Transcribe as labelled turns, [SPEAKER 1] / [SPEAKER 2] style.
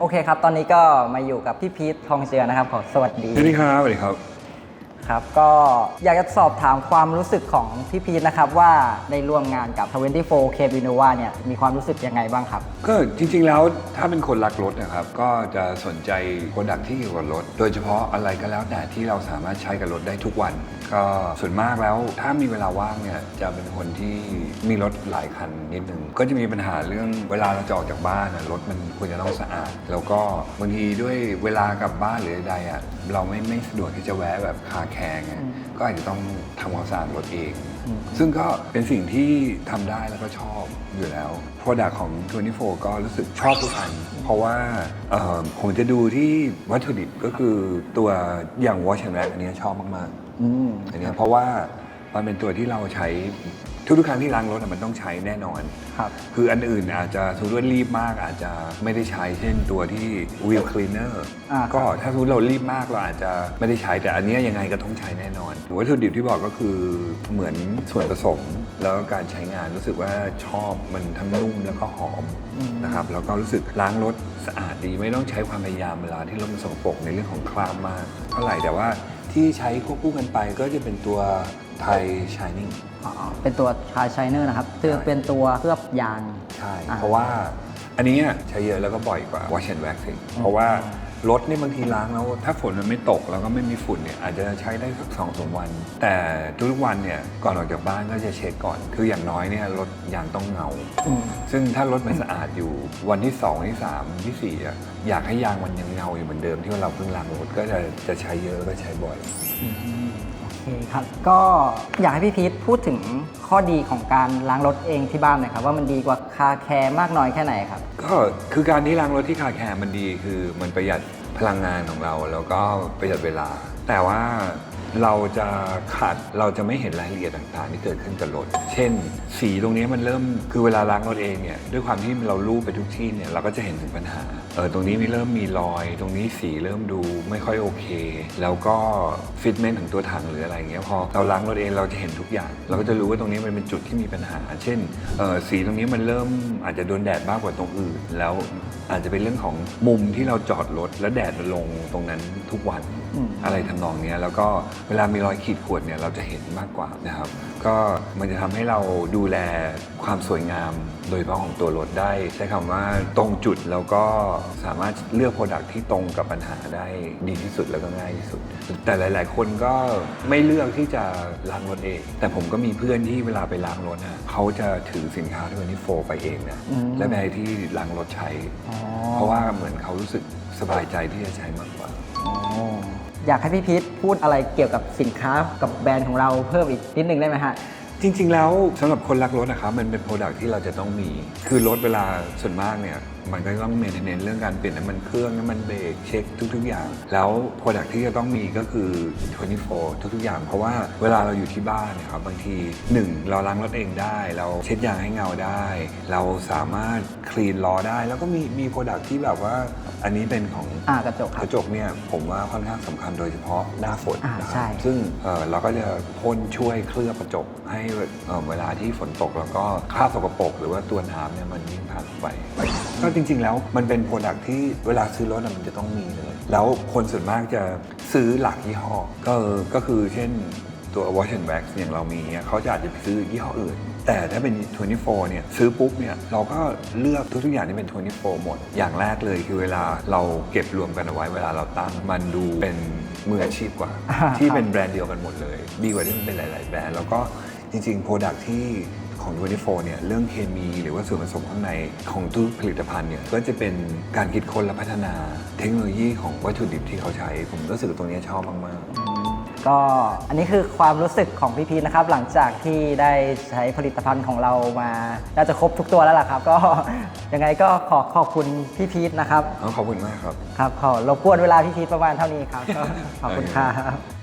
[SPEAKER 1] โอเคครับ ตอนนี้ก็มาอยู่กับพี่พีททองเจือนะครับ ขอสวัสดี
[SPEAKER 2] สวัสดีครับสวัสดีครับ
[SPEAKER 1] ครับก็อยากจะสอบถามความรู้สึกของพี่พีทนะครับว่าได้ร่วมงานกับ 24 k b i n o v a เนี่ยมีความรู้สึกยังไงบ้างครับ
[SPEAKER 2] ก็จริงๆแล้วถ้าเป็นคนรักรถนะครับ ก็จะสนใจโปรดักที่เกี่ยวกับรถ โดยเฉพาะอะไรก็แล้วแต่ที่เราสามารถใช้กับรถได้ทุกวัน ก็ส่วนมากแล้วถ้ามีเวลาว่างเนี่ยจะเป็นคนที่มีรถหลายคันนิดนึงก็จะมีปัญหาเรื่องเวลาเราจะออกจากบ้านรถมันควรจะต้องสะอาด แล้วก็บางทีด้วยเวลากลับบ้านหรือใดอะเราไม่ไม่สะดวกที่จะแวะแบบคาแคร์ไงก็อาจจะต้องทำความสะอาดรถเอง ซึ่งก็เป็นสิ่งที่ทำได้แล้วก็ชอบอยู่แล้ว Product ของ 24 ก็รู้สึกชอบทุกอัน เพราะว่าเอ่อผมจะดูที่วัตถุดิบก็คือตัวอย่าง Wash and Vac อันเนี้ยชอบมาก
[SPEAKER 1] อืม
[SPEAKER 2] ๆอันเนี้ยเพราะว่ามันเป็นตัวที่เราใช้ ทุกๆครั้งที่ล้างรถอะมันต้องใช้แน่นอน
[SPEAKER 1] ครับ
[SPEAKER 2] คืออันอื่นอาจจะสมมติว่ารีบมากอาจจะไม่ได้ใช้เช่นตัวที่ wheel cleaner
[SPEAKER 1] อ่า
[SPEAKER 2] ก็ถ้าสมมติเรารีบมากเราอาจจะไม่ได้ใช้แต่อันเนี้ยยังไงก็ต้องใช้แน่นอนวัตถุดิบที่บอกก็คือเหมือนส่วนผสมแล้วก็การใช้งานรู้สึกว่าชอบมันทั้งนุ่มแล้วก็หอมนะครับแล้วก็รู้สึกล้างรถสะอาดดีไม่ต้องใช้ความพยายามเวลาที่รถมันสกปรกในเรื่องของคราบมากเท่าไหร่แต่ว่า ที่ใช้ควบคู่กันไปก็จะเป็นตัว ไทย Shining
[SPEAKER 1] อ๋อเป็นตัวชายชายเนอร์นะครับคือเป็นตัวเคลือบยาง
[SPEAKER 2] ใช่
[SPEAKER 1] อ่า
[SPEAKER 2] เพราะว่าอันนี้ใช้เยอะแล้วก็บ่อยกว่า wash and wax อีกเพราะว่ารถนี่บางทีล้างแล้ว ถ้าฝนมันไม่ตกแล้วก็ไม่มีฝุ่นเนี่ยอาจจะใช้ได้สักสองสามวัน แต่ทุกๆวันเนี่ยก่อนออกจากบ้านก็จะเช็คก่อน คืออย่างน้อยเนี่ยรถยางต้องเงา
[SPEAKER 1] อืม
[SPEAKER 2] ซึ่งถ้ารถมันสะอาดอยู่วันที่ 2 ที่ 3 ที่ 4อะอยากให้ยางมันยังเงาอยู่เหมือนเดิมที่ว่าเราเพิ่งล้างรถก็จะจะใช้เยอะแล้วก็ใช้บ่อย
[SPEAKER 1] โอเค ครับก็อยากให้พี่พีทพูดถึงข้อดีของการล้างรถเองที่บ้านหน่อยครับว่ามันดีกว่าคาแคร์มากน้อยแค่ไหนครับ
[SPEAKER 2] ก็คือการที่ล้างรถที่คาแคร์มันดีคือมันประหยัดพลังงานของเรา แล้วก็ประหยัดเวลา แต่ว่า เราจะขาดเราจะไม่เห็นรายละเอียดต่างๆ ที่เกิดขึ้นกับรถ เช่น สีตรงนี้มันเริ่มคือเวลาล้างรถเองเนี่ยด้วยความที่เราลูบไปทุกที่เนี่ยเราก็จะเห็นถึงปัญหาเออตรงนี้มีเริ่มมีรอย ตรงนี้สีเริ่มดูไม่ค่อยโอเค แล้วก็ฟิตเมนต์ของตัวถังหรืออะไรเงี้ยพอเราล้างรถเองเราจะเห็นทุกอย่าง เราก็จะรู้ว่าตรงนี้มันเป็นจุดที่มีปัญหา เช่นเออสีตรงนี้มันเริ่มอาจจะโดนแดดมากกว่าตรงอื่น แล้วอาจจะเป็นเรื่องของมุมที่เราจอดรถแล้วแดดมันลงตรงนั้นทุกวัน
[SPEAKER 1] อืม
[SPEAKER 2] อะไรทำนองเนี้ยแล้วก็เวลามีรอยขีดข่วนเนี่ยเราจะเห็นมากกว่านะครับ ก็มันจะทำให้เราดูแลความสวยงาม โดยเฉพาะของตัวรถได้ ใช้คำว่าตรงจุดแล้วก็สามารถเลือกโปรดักที่ตรงกับปัญหาได้ดีที่สุดแล้วก็ง่ายที่สุด แต่หลาย ๆ คนก็ไม่เลือกที่จะล้างรถเอง แต่ผมก็มีเพื่อนที่เวลาไปล้างรถนะเขาจะถือสินค้าที่วันนี้โฟไปเองนะ
[SPEAKER 1] อืม
[SPEAKER 2] และไปที่ล้างรถใช้
[SPEAKER 1] อ๋อ
[SPEAKER 2] เพราะว่าเหมือนเขารู้สึกสบายใจที่จะใช้มากกว่า
[SPEAKER 1] อยากให้พี่พีทพูดอะไรเกี่ยวกับสินค้ากับแบรนด์ของเราเพิ่มอีกนิดนึงได้ไหมฮะ
[SPEAKER 2] จริง ๆ แล้วสำหรับคนรักรถนะครับมันเป็นโปรดักที่เราจะต้องมี คือรถเวลาส่วนมากเนี่ย มันก็ต้องเมนเทนเนนเรื่องการเปลี่ยนน้ำมันเครื่องน้ำมันเบรกเช็คทุก ๆ อย่าง แล้วโปรดักที่จะต้องมีก็คือ24ทุกๆอย่าง เพราะว่าเวลาเราอยู่ที่บ้านเนะครับบางที 1 เราล้างรถเองได้ เราเช็ดยางให้เงาได้ เราสามารถคลีนล้อได้ แล้วก็มีมีโปรดักที่แบบว่าอันนี้เป็นของ
[SPEAKER 1] อ่ากระจกค
[SPEAKER 2] ก
[SPEAKER 1] รับ
[SPEAKER 2] ระจกเนี่ยผมว่าค่อนข้างสำคัญโดยเฉพาะหน้าฝน
[SPEAKER 1] อ่า
[SPEAKER 2] นะค
[SPEAKER 1] ใช่
[SPEAKER 2] รับซึ่งเอ่อเราก็จะพ่นช่วยเคลือบกระจกให้เอ่อเวลาที่ฝนตกแล้วก็คราบสกปรกหรือว่าตัวน้ำเนี่ยมันวิ่งผ่านออกไป ก็จริง ๆ แล้วมันเป็นโปรดักที่เวลาซื้อรถอะมันจะต้องมีเลย แล้วคนส่วนมากจะซื้อหลักยี่ห้อก็ก็คือเช่นตัว Wash and Wax อย่างเรามีเนี่ยเขาจะอาจจะไปซื้อยี่ห้ออื่น แต่ถ้าเป็น 24 เนี่ยซื้อปุ๊บเนี่ยเราก็เลือกทุกๆอย่างที่เป็น 24 หมด อย่างแรกเลยคือเวลาเราเก็บรวมกันเอาไว้เวลาเราตั้งมันดูเป็นมืออาชีพกว่า
[SPEAKER 1] อ่า
[SPEAKER 2] ที่เป็นแบรนด์เดียวกันหมดเลย ดีกว่าที่มันเป็นหลาย ๆ แบรนด์แล้วก็จริงๆโปรดักที่ ของ24เนี่ยเรื่องเคมีหรือว่าส่วนผสมข้างในของทุกผลิตภัณฑ์เนี่ยก็จะเป็นการคิดค้นและพัฒนาเทคโนโลยีของวัตถุดิบที่เขาใช้ ผมรู้สึกว่าตรงนี้ชอบมากๆ
[SPEAKER 1] ก็อันนี้คือความรู้สึกของพี่พีทนะครับ หลังจากที่ได้ใช้ผลิตภัณฑ์ของเรามาน่าจะครบทุกตัวแล้วล่ะครับ ก็ยังไงก็ขอขอบคุณพี่พีทนะครับ
[SPEAKER 2] ขอบคุณมากครับ
[SPEAKER 1] ครับขอรบกวนเวลาพี่พีทประมาณเท่านี้ครับก็ขอบคุณครับ